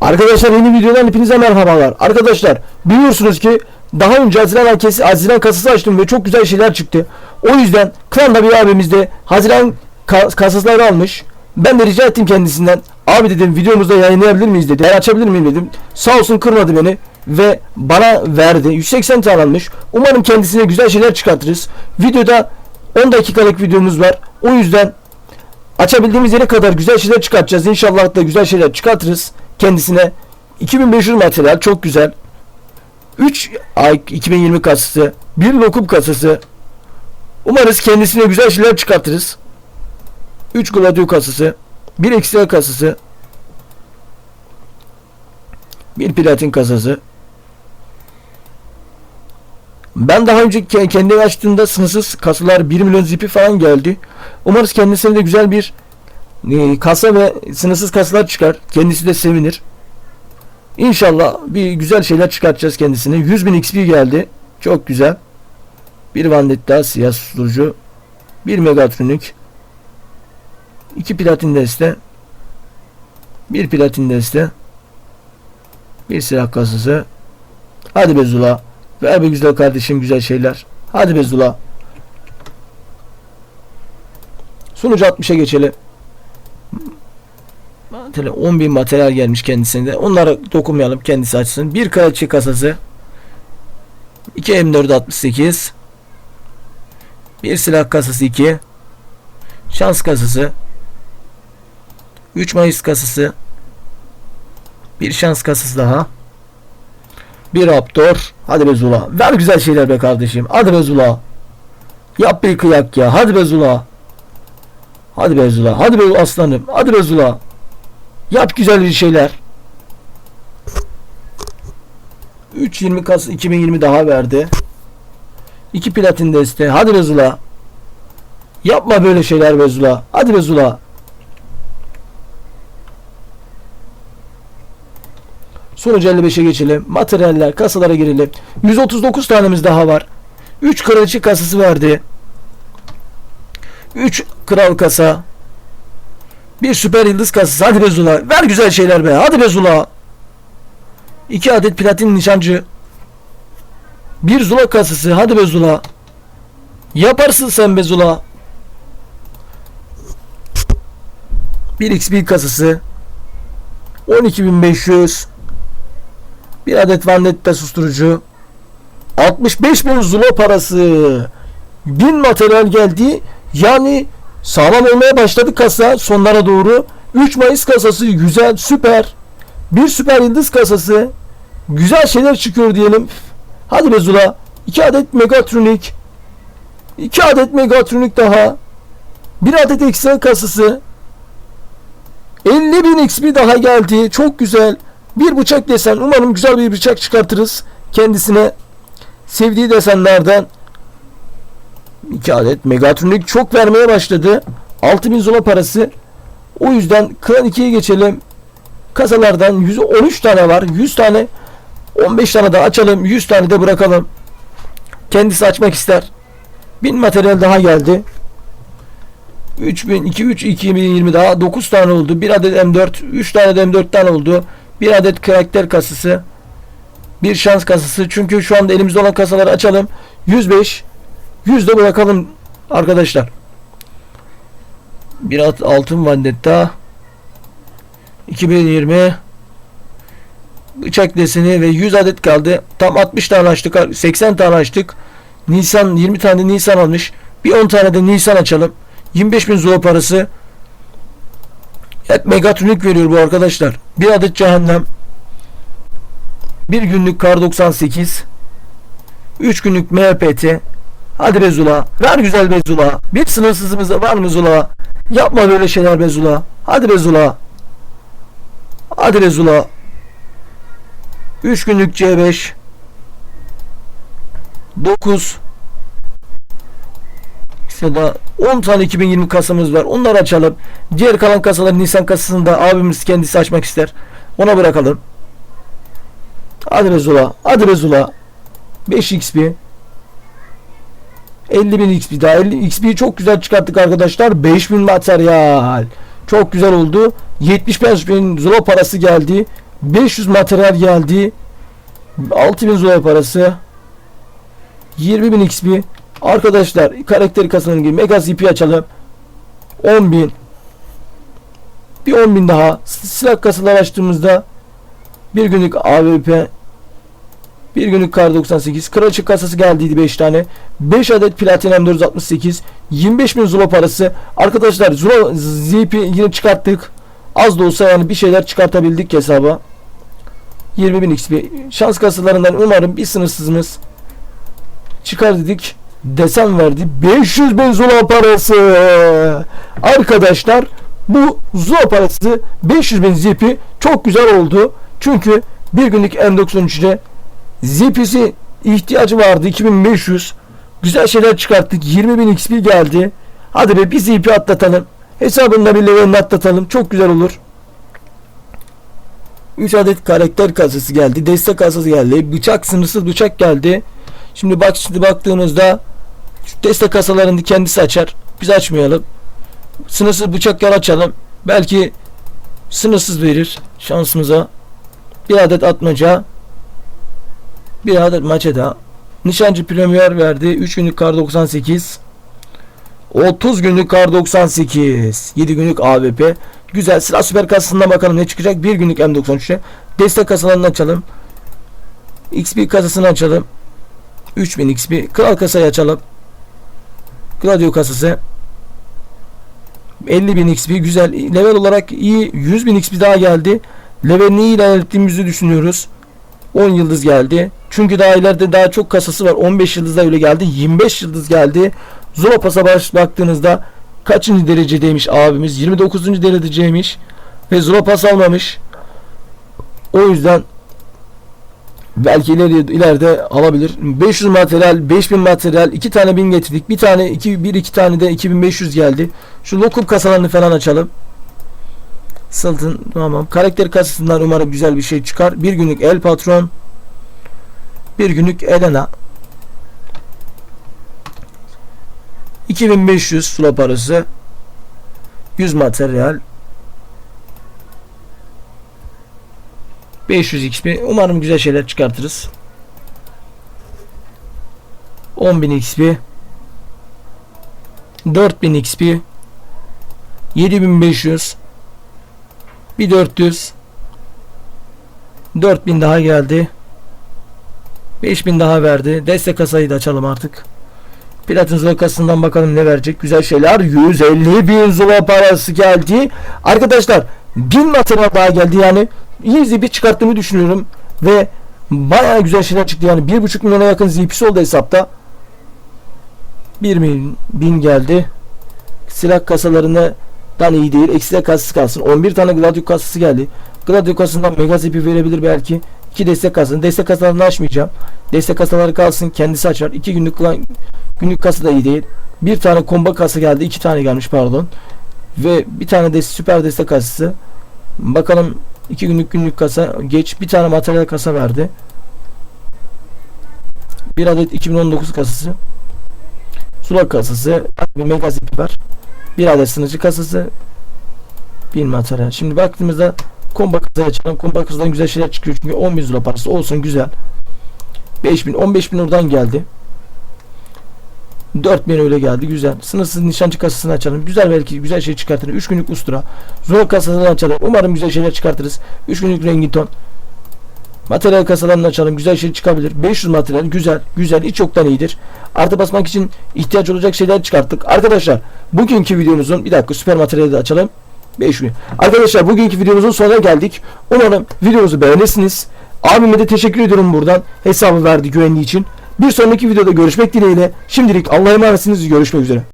Arkadaşlar yeni videodan hepinize merhabalar. Arkadaşlar biliyorsunuz ki daha önce Haziran Hankesi, Haziran kasası açtım ve çok güzel şeyler çıktı. O yüzden Klan'da bir abimiz de Haziran ka- kasasları almış. Ben de rica ettim kendisinden. Abi dedim videomuzda yayınlayabilir miyiz dedi. Ben açabilir miyim dedim. Sağ olsun kırmadı beni ve bana verdi. 180 tane almış. Umarım kendisine güzel şeyler çıkartırız. Videoda 10 dakikalık videomuz var. O yüzden açabildiğimiz yere kadar güzel şeyler çıkartacağız. İnşallah da güzel şeyler çıkartırız kendisine. 2500 materyal çok güzel. 3 ay 2020 kasası, 1 lokum kasası. Umarız kendisine güzel şeyler çıkartırız. 3 gladio kasası, 1 ekstra kasası, 1 platin kasası. Ben daha önce ke- kendi açtığımda sınırsız kasalar 1 milyon zipi falan geldi. Umarız kendisine de güzel bir e, kasa ve sınırsız kasalar çıkar. Kendisi de sevinir. İnşallah bir güzel şeyler çıkartacağız kendisine. 100 bin XP geldi. Çok güzel. Bir Vandetta siyah susturucu. Bir Megatronik. iki platin deste. Bir platin deste. Bir silah kasası. Hadi be Zula. Ver be güzel kardeşim güzel şeyler. Hadi be Zula. Sunucu 60'a geçelim. Tele 10 bin materyal gelmiş kendisine de. Onlara dokunmayalım kendisi açsın. Bir kraliçe kasası. 2 M4 68. Bir silah kasası 2. Şans kasası. 3 Mayıs kasası. Bir şans kasası daha. Bir Raptor. Hadi be Zula. Ver güzel şeyler be kardeşim. Hadi be Zula. Yap bir kıyak ya. Hadi be Zula. Hadi be Zula. Hadi be aslanım. Hadi be Zula. Yap güzel şeyler. 3.20 Kas 2020 daha verdi. 2 platin deste. Hadi be Zula. Yapma böyle şeyler be Zula. Hadi be Zula. Sonucu 55'e geçelim. Materyaller, kasalara girelim. 139 tanemiz daha var. 3 kraliçe kasası verdi. 3 kral kasa. Bir süper yıldız kasası. Hadi be Zula. Ver güzel şeyler be. Hadi be Zula. 2 adet platin nişancı. Bir Zula kasası. Hadi be Zula. Yaparsın sen be Zula. Bir XP kasası. 12500. Bir adet Vandetta susturucu. 65 bin Zula parası. 1000 materyal geldi. Yani sağlam olmaya başladı kasa sonlara doğru. 3 Mayıs kasası güzel süper. Bir süper yıldız kasası. Güzel şeyler çıkıyor diyelim. Hadi be Zula. 2 adet Megatronik. 2 adet Megatronik daha. Bir adet ekstra kasası. 50 bin XP daha geldi. Çok güzel. Bir bıçak desen. Umarım güzel bir bıçak çıkartırız. Kendisine sevdiği desenlerden 2 adet Megatronik çok vermeye başladı. 6000 zola parası. O yüzden Klan 2'ye geçelim. Kasalardan 113 tane var. 100 tane 15 tane de açalım. 100 tane de bırakalım. Kendisi açmak ister. 1000 materyal daha geldi. 3000 2 3 2020 daha 9 tane oldu. 1 adet M4, 3 tane de M4 tane oldu. 1 adet karakter kasası. Bir şans kasası. Çünkü şu anda elimizde olan kasaları açalım. 105 100 de bırakalım arkadaşlar. Bir at altın vandetta 2020 bıçak deseni ve 100 adet kaldı. Tam 60 tane açtık. 80 tane açtık. Nisan 20 tane Nisan almış. Bir 10 tane de Nisan açalım. 25 bin zula parası. Hep Megatronik veriyor bu arkadaşlar. Bir adet cehennem. Bir günlük kar 98. 3 günlük MPT. Hadi be Zula. Ver güzel be Zula. Bir sınırsızımız var mı Zula? Yapma böyle şeyler be Zula. Hadi be Zula. Hadi be Zula. 3 günlük C5. 9. İşte da 10 tane 2020 kasamız var. Onları açalım. Diğer kalan kasaları Nisan kasasında abimiz kendisi açmak ister. Ona bırakalım. Hadi be Zula. Hadi be Zula. 5 XP. 50 bin XP daha 50 XP'yi çok güzel çıkarttık arkadaşlar 5000 materyal çok güzel oldu 75 bin zula parası geldi 500 materyal geldi. 6000 zoya parası. 20.000 XP. Arkadaşlar karakteri kasanın gibi mega CP açalım. 10.000 Bir 10.000 daha. Silah kasaları açtığımızda bir günlük AWP bir günlük kar 98 kraliçe kasası geldiydi 5 tane. 5 adet platin M468 25.000 Zula parası. Arkadaşlar Zula ZP yine çıkarttık. Az da olsa yani bir şeyler çıkartabildik hesaba. 20.000 XP şans kasalarından umarım bir sınırsızımız çıkar dedik. Desen verdi. 500 bin Zula parası. Arkadaşlar bu Zula parası 500 bin ZP çok güzel oldu. Çünkü bir günlük M93'de ZP'si ihtiyacı vardı 2500 güzel şeyler çıkarttık 20.000 XP geldi. Hadi be bir ZP atlatalım. Hesabında bir levelini atlatalım çok güzel olur. 3 adet karakter kasası geldi destek kasası geldi. Bıçak sınırsız bıçak geldi. Şimdi bak şimdi baktığımızda şu destek kasalarını kendisi açar. Biz açmayalım. Sınırsız bıçaklar açalım. Belki sınırsız verir şansımıza. Bir adet atmaca bir adet maçeda. Nişancı Premier verdi. 3 günlük kar 98. 30 günlük kar 98. 7 günlük AWP. Güzel. Silah süper kasasından bakalım ne çıkacak. 1 günlük M93'e. Destek kasalarını açalım. XP kasasını açalım. 3000 XP. Kral kasayı açalım. Gladio kasası. 50.000 XP güzel. Level olarak iyi. 100.000 XP daha geldi. Levelini iyi ilerlettiğimizi düşünüyoruz. 10 yıldız geldi. Çünkü daha ileride daha çok kasası var. 15 yıldız da öyle geldi. 25 yıldız geldi. Zula pasa baş baktığınızda kaçıncı derecedeymiş abimiz? 29. derecedeymiş. Ve Zula pas almamış. O yüzden belki ileri, ileride alabilir. 500 materyal, 5000 materyal, 2 tane bin getirdik. Bir tane, iki, bir iki tane de 2500 geldi. Şu lokum kasalarını falan açalım. Sıltın tamam. Karakter kasasından umarım güzel bir şey çıkar. Bir günlük El Patron. Bir günlük Elena. 2500 sula parası. 100 materyal. 500 XP. Umarım güzel şeyler çıkartırız. 10.000 XP. 4000 XP. 7500 bir 400 4000 daha geldi 5000 daha verdi. Destek kasayı da açalım artık. Platin Zula kasasından bakalım ne verecek. Güzel şeyler. 150 bin Zula parası geldi. Arkadaşlar 1000 materyal daha geldi. Yani iyi bir çıkarttığımı düşünüyorum. Ve baya güzel şeyler çıktı. Yani 1.5 milyona yakın ZP'si oldu hesapta. 1 bin, bin geldi. Silah kasalarını dan iyi değil. Ekstra kasası kalsın. 11 tane Gladio kasası geldi. Gladio kasasından Mega ZP verebilir belki. 2 destek kasasını. Destek kasalarını açmayacağım. Destek kasaları kalsın. Kendisi açar. 2 günlük günlük kasa da iyi değil. Bir tane komba kasa geldi. 2 tane gelmiş pardon. Ve bir tane de süper destek kasası. Bakalım 2 günlük günlük kasa geç. Bir tane materyal kasa verdi. Bir adet 2019 kasası. Sulak kasası. Bir mega ZP var. Bir adet sınıcı kasası. Bir materyal. Şimdi baktığımızda komba kasayı açalım. Komba kasadan güzel şeyler çıkıyor. Çünkü 10 bin lira parası olsun güzel. 5000 15 bin oradan geldi. 4000 öyle geldi güzel. Sınırsız nişancı kasasını açalım. Güzel belki güzel şey çıkartır. 3 günlük ustura. Zor kasasını açalım. Umarım güzel şeyler çıkartırız. 3 günlük rengin ton. Materyal kasalarını açalım. Güzel şey çıkabilir. 500 materyal güzel. Güzel. Hiç çoktan iyidir. Artı basmak için ihtiyaç olacak şeyler çıkarttık. Arkadaşlar bugünkü videomuzun bir dakika süper materyali de açalım. 5 gün. Arkadaşlar bugünkü videomuzun sonuna geldik. Umarım videomuzu beğenirsiniz. Abime de teşekkür ediyorum buradan. Hesabı verdi güvenliği için. Bir sonraki videoda görüşmek dileğiyle. Şimdilik Allah'a emanetsiniz. Görüşmek üzere.